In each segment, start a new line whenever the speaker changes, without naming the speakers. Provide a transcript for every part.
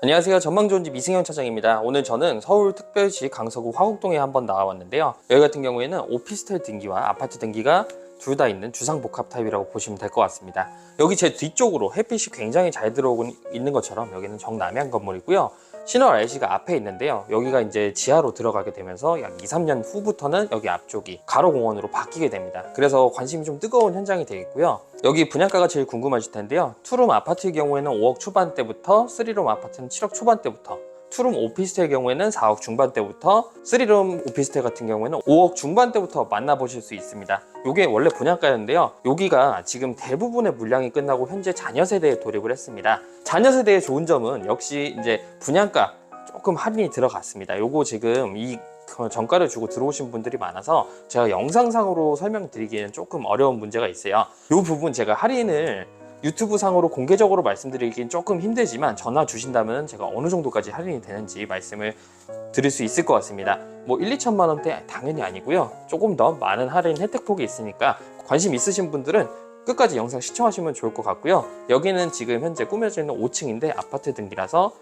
안녕하세요. 전망 좋은 집 이승현 차장입니다. 오늘 저는 서울특별시 강서구 화곡동에 한번 나와봤는데요. 여기 같은 경우에는 오피스텔 등기와 아파트 등기가 둘 다 있는 주상복합 타입이라고 보시면 될 것 같습니다. 여기 제 뒤쪽으로 햇빛이 굉장히 잘 들어오고 있는 것처럼 여기는 정남향 건물이고요. 신월 RC가 앞에 있는데요. 여기가 이제 지하로 들어가게 되면서 약 2, 3년 후부터는 여기 앞쪽이 가로공원으로 바뀌게 됩니다. 그래서 관심이 좀 뜨거운 현장이 되겠고요. 여기 분양가가 제일 궁금하실 텐데요. 투룸 아파트의 경우에는 5억 초반대부터 3룸 아파트는 7억 초반대부터 투룸 오피스텔 경우에는 4억 중반대부터 3룸 오피스텔 같은 경우에는 5억 중반대부터 만나보실 수 있습니다. 이게 원래 분양가였는데요. 여기가 지금 대부분의 물량이 끝나고 현재 자녀 세대에 돌입을 했습니다. 자녀 세대의 좋은 점은 역시 이제 분양가 조금 할인이 들어갔습니다. 요거 지금 이 정가를 주고 들어오신 분들이 많아서 제가 영상상으로 설명드리기에는 조금 어려운 문제가 있어요. 이 부분 제가 할인을 유튜브 상으로 공개적으로 말씀드리긴 조금 힘들지만 전화 주신다면 제가 어느 정도까지 할인이 되는지 말씀을 드릴 수 있을 것 같습니다. 뭐 1, 2천만 원대 당연히 아니고요. 조금 더 많은 할인 혜택 폭이 있으니까 관심 있으신 분들은 끝까지 영상 시청하시면 좋을 것 같고요. 여기는 지금 현재 꾸며져 있는 5층인데 아파트 등기라서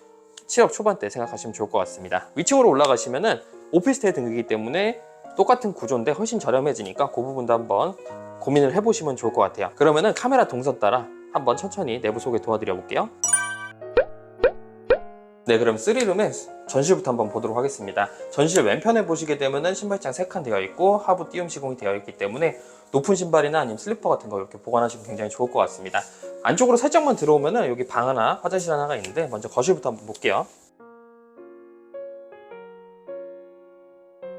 7억 초반대 생각하시면 좋을 것 같습니다. 위층으로 올라가시면은 오피스텔 등기이기 때문에 똑같은 구조인데 훨씬 저렴해지니까 그 부분도 한번 고민을 해보시면 좋을 것 같아요. 그러면은 카메라 동선 따라 한번 천천히 내부 소개 도와드려 볼게요. 네, 그럼 3룸의 전실부터 한번 보도록 하겠습니다. 전실 왼편에 보시게 되면은 신발장 3칸 되어 있고 하부 띄움 시공이 되어 있기 때문에 높은 신발이나 아니면 슬리퍼 같은 거 이렇게 보관하시면 굉장히 좋을 것 같습니다. 안쪽으로 살짝만 들어오면은 여기 방 하나, 화장실 하나가 있는데 먼저 거실부터 한번 볼게요.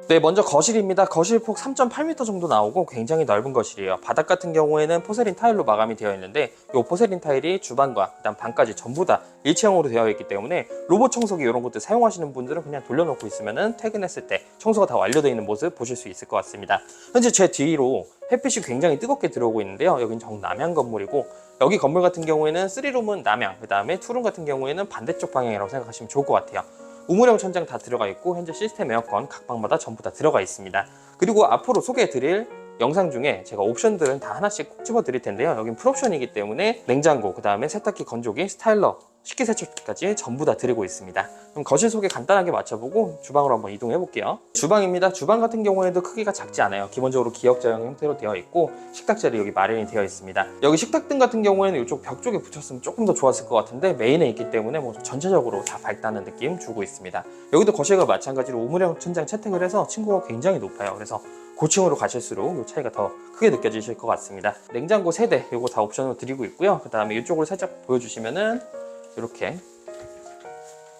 네, 먼저 거실입니다. 거실 폭 3.8m 정도 나오고 굉장히 넓은 거실이에요. 바닥 같은 경우에는 포세린 타일로 마감이 되어 있는데 이 포세린 타일이 주방과 그다음 방까지 전부 다 일체형으로 되어 있기 때문에 로봇 청소기 이런 것들 사용하시는 분들은 그냥 돌려놓고 있으면은 퇴근했을 때 청소가 다 완료되어 있는 모습 보실 수 있을 것 같습니다. 현재 제 뒤로 햇빛이 굉장히 뜨겁게 들어오고 있는데요. 여긴 정남향 건물이고 여기 건물 같은 경우에는 3룸은 남향, 그 다음에 2룸 같은 경우에는 반대쪽 방향이라고 생각하시면 좋을 것 같아요. 우물형 천장 다 들어가 있고 현재 시스템 에어컨 각 방마다 전부 다 들어가 있습니다. 그리고 앞으로 소개해 드릴 영상 중에 제가 옵션들은 다 하나씩 꼭 집어 드릴 텐데요. 여긴 풀옵션이기 때문에 냉장고, 그 다음에 세탁기, 건조기, 스타일러, 식기세척기까지 전부 다 드리고 있습니다. 그럼 거실 소개 간단하게 맞춰보고 주방으로 한번 이동해 볼게요. 주방입니다. 주방 같은 경우에도 크기가 작지 않아요. 기본적으로 기역자형 형태로 되어 있고 식탁 자리 여기 마련이 되어 있습니다. 여기 식탁등 같은 경우에는 이쪽 벽 쪽에 붙였으면 조금 더 좋았을 것 같은데 메인에 있기 때문에 뭐 전체적으로 다 밝다는 느낌 주고 있습니다. 여기도 거실과 마찬가지로 우물형 천장 채택을 해서 층고가 굉장히 높아요. 그래서 고층으로 가실수록 이 차이가 더 크게 느껴지실 것 같습니다. 냉장고 세대 이거 다 옵션으로 드리고 있고요. 그 다음에 이쪽으로 살짝 보여주시면은 이렇게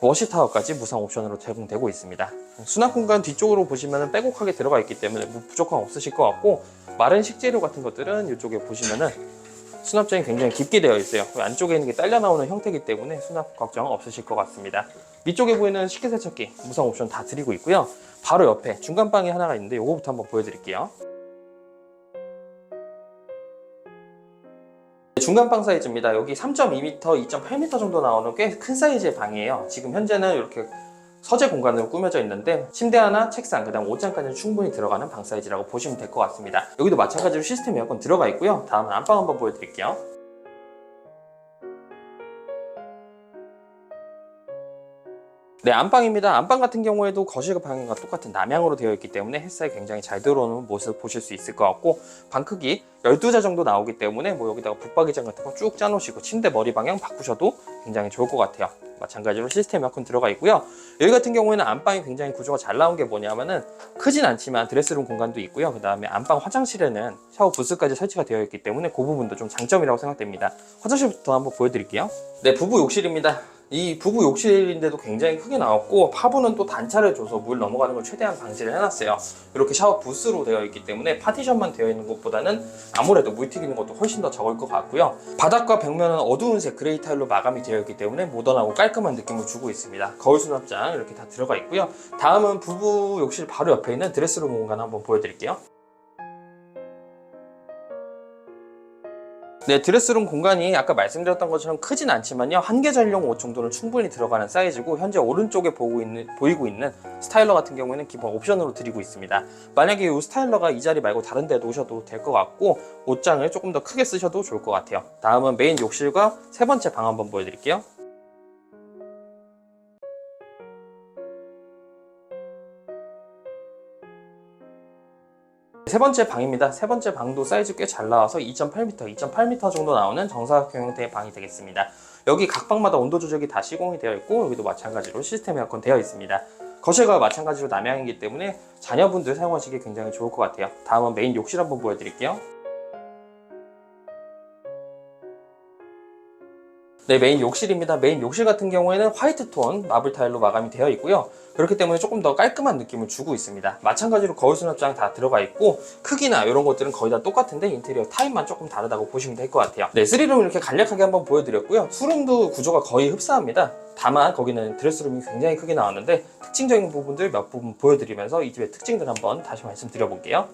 워시타워까지 무상 옵션으로 제공되고 있습니다. 수납 공간 뒤쪽으로 보시면 빼곡하게 들어가 있기 때문에 뭐 부족함 없으실 것 같고 마른 식재료 같은 것들은 이쪽에 보시면은 수납장이 굉장히 깊게 되어 있어요. 그 안쪽에 있는 게 딸려 나오는 형태이기 때문에 수납 걱정 없으실 것 같습니다. 위쪽에 보이는 식기세척기 무상 옵션 다 드리고 있고요. 바로 옆에 중간방이 하나가 있는데 이거부터 한번 보여드릴게요. 중간방 사이즈입니다. 여기 3.2m, 2.8m 정도 나오는 꽤 큰 사이즈의 방이에요. 지금 현재는 이렇게 서재 공간으로 꾸며져 있는데 침대 하나, 책상, 그 다음 옷장까지는 충분히 들어가는 방 사이즈라고 보시면 될 것 같습니다. 여기도 마찬가지로 시스템 에어컨 들어가 있고요. 다음은 안방 한번 보여드릴게요. 네, 안방입니다. 안방 같은 경우에도 거실과 방과 똑같은 남향으로 되어 있기 때문에 햇살이 굉장히 잘 들어오는 모습 보실 수 있을 것 같고 방 크기 12자 정도 나오기 때문에 뭐 여기다가 붙박이장 같은 거 쭉 짜놓으시고 침대 머리 방향 바꾸셔도 굉장히 좋을 것 같아요. 마찬가지로 시스템 에어컨 들어가 있고요. 여기 같은 경우에는 안방이 굉장히 구조가 잘 나온 게 뭐냐면은 크진 않지만 드레스룸 공간도 있고요. 그 다음에 안방 화장실에는 샤워 부스까지 설치가 되어 있기 때문에 그 부분도 좀 장점이라고 생각됩니다. 화장실부터 한번 보여드릴게요. 네, 부부 욕실입니다. 이 부부 욕실인데도 굉장히 크게 나왔고 하부는 또 단차를 줘서 물 넘어가는 걸 최대한 방지를 해놨어요. 이렇게 샤워 부스로 되어 있기 때문에 파티션만 되어 있는 것보다는 아무래도 물 튀기는 것도 훨씬 더 적을 것 같고요. 바닥과 벽면은 어두운 색 그레이 타일로 마감이 되어 있기 때문에 모던하고 깔끔한 느낌을 주고 있습니다. 거울 수납장 이렇게 다 들어가 있고요. 다음은 부부 욕실 바로 옆에 있는 드레스룸 공간 한번 보여드릴게요 네, 드레스룸 공간이 아까 말씀드렸던 것처럼 크진 않지만요. 한 계절용 옷 정도는 충분히 들어가는 사이즈고 현재 오른쪽에 보고 있는, 보이고 있는 스타일러 같은 경우에는 기본 옵션으로 드리고 있습니다. 만약에 이 스타일러가 이 자리 말고 다른 데 놓으셔도 될 것 같고 옷장을 조금 더 크게 쓰셔도 좋을 것 같아요. 다음은 메인 욕실과 세 번째 방 한번 보여드릴게요. 세 번째 방입니다. 세 번째 방도 사이즈 꽤 잘 나와서 2.8m, 2.8m 정도 나오는 정사각형 형태의 방이 되겠습니다. 여기 각 방마다 온도 조절이 다 시공이 되어 있고 여기도 마찬가지로 시스템 에어컨 되어 있습니다. 거실과 마찬가지로 남향이기 때문에 자녀분들 사용하시기 굉장히 좋을 것 같아요. 다음은 메인 욕실 한번 보여드릴게요. 네, 메인 욕실입니다. 메인 욕실 같은 경우에는 화이트 톤 마블 타일로 마감이 되어 있고요. 그렇기 때문에 조금 더 깔끔한 느낌을 주고 있습니다. 마찬가지로 거울 수납장 다 들어가 있고 크기나 이런 것들은 거의 다 똑같은데 인테리어 타입만 조금 다르다고 보시면 될 것 같아요. 네, 3룸 이렇게 간략하게 한번 보여드렸고요. 2룸도 구조가 거의 흡사합니다. 다만 거기는 드레스룸이 굉장히 크게 나왔는데 특징적인 부분들 몇 부분 보여드리면서 이 집의 특징들 한번 다시 말씀드려볼게요.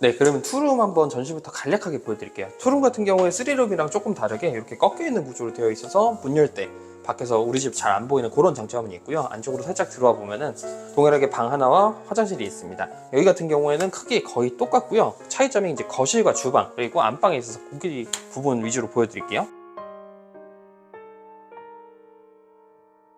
네, 그러면 투룸 한번 전시부터 간략하게 보여드릴게요. 투룸 같은 경우에 3룸이랑 조금 다르게 이렇게 꺾여 있는 구조로 되어 있어서 문 열 때 밖에서 우리 집 잘 안 보이는 그런 장점이 있고요. 안쪽으로 살짝 들어와 보면은 동일하게 방 하나와 화장실이 있습니다. 여기 같은 경우에는 크기 거의 똑같고요. 차이점이 이제 거실과 주방 그리고 안방에 있어서 고기 부분 위주로 보여드릴게요.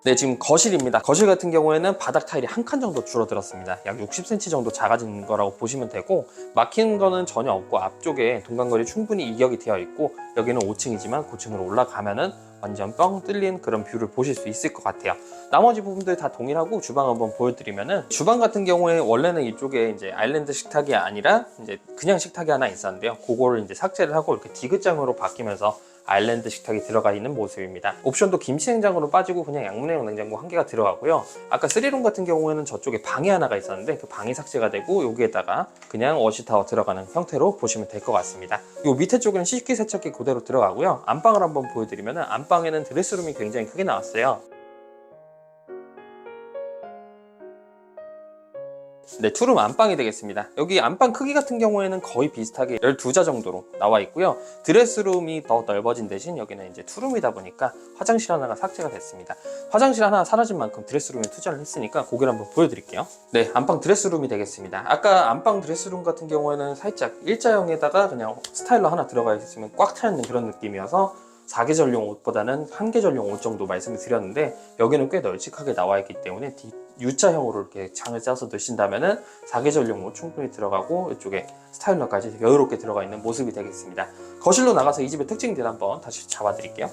네, 지금 거실입니다. 거실 같은 경우에는 바닥 타일이 한 칸 정도 줄어들었습니다. 약 60cm 정도 작아진 거라고 보시면 되고 막히는 거는 전혀 없고 앞쪽에 동간걸이 충분히 이격이 되어 있고 여기는 5층이지만 고층으로 올라가면은 완전 뻥 뚫린 그런 뷰를 보실 수 있을 것 같아요. 나머지 부분들 다 동일하고 주방 한번 보여드리면은 주방 같은 경우에 원래는 이쪽에 이제 아일랜드 식탁이 아니라 이제 그냥 식탁이 하나 있었는데요. 그거를 이제 삭제를 하고 이렇게 디귿장으로 바뀌면서 아일랜드 식탁이 들어가 있는 모습입니다. 옵션도 김치 냉장고로 빠지고 그냥 양문형 냉장고 한 개가 들어가고요. 아까 3룸 같은 경우에는 저쪽에 방이 하나가 있었는데 그 방이 삭제가 되고 여기에다가 그냥 워시타워 들어가는 형태로 보시면 될 것 같습니다. 요 밑에 쪽에는 식기 세척기 그대로 들어가고요. 안방을 한번 보여드리면 안방에는 드레스룸이 굉장히 크게 나왔어요. 네, 투룸 안방이 되겠습니다. 여기 안방 크기 같은 경우에는 거의 비슷하게 12자 정도로 나와 있고요. 드레스룸이 더 넓어진 대신 여기는 이제 투룸이다 보니까 화장실 하나가 삭제가 됐습니다. 화장실 하나 사라진 만큼 드레스룸에 투자를 했으니까 고개를 한번 보여드릴게요. 네, 안방 드레스룸이 되겠습니다. 아까 안방 드레스룸 같은 경우에는 살짝 일자형에다가 그냥 스타일러 하나 들어가 있으면 꽉 차 있는 그런 느낌이어서 4계절용 옷보다는 한 계절용 옷 정도 말씀을 드렸는데 여기는 꽤 널찍하게 나와 있기 때문에 뒤- U자형으로 이렇게 장을 짜서 넣으신다면은 4계절용 옷 충분히 들어가고 이쪽에 스타일러까지 여유롭게 들어가 있는 모습이 되겠습니다. 거실로 나가서 이 집의 특징들 한번 다시 잡아드릴게요.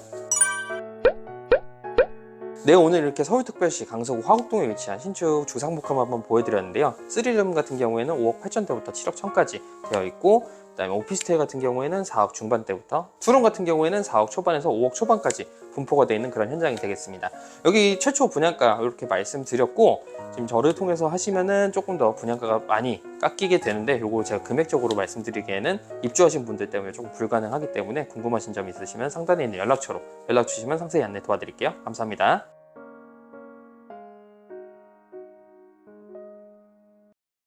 네 오늘 이렇게 서울특별시 강서구 화곡동에 위치한 신축 주상복합 한번 보여드렸는데요 3룸 같은 경우에는 5억 8천대부터 7억 천까지 되어 있고 그다음에 오피스텔 같은 경우에는 4억 중반대부터 투룸 같은 경우에는 4억 초반에서 5억 초반까지 분포가 되어 있는 그런 현장이 되겠습니다. 여기 최초 분양가 이렇게 말씀드렸고 지금 저를 통해서 하시면은 조금 더 분양가가 많이 깎이게 되는데 요거 제가 금액적으로 말씀드리기에는 입주하신 분들 때문에 조금 불가능하기 때문에 궁금하신 점 있으시면 상단에 있는 연락처로 연락 주시면 상세히 안내 도와드릴게요. 감사합니다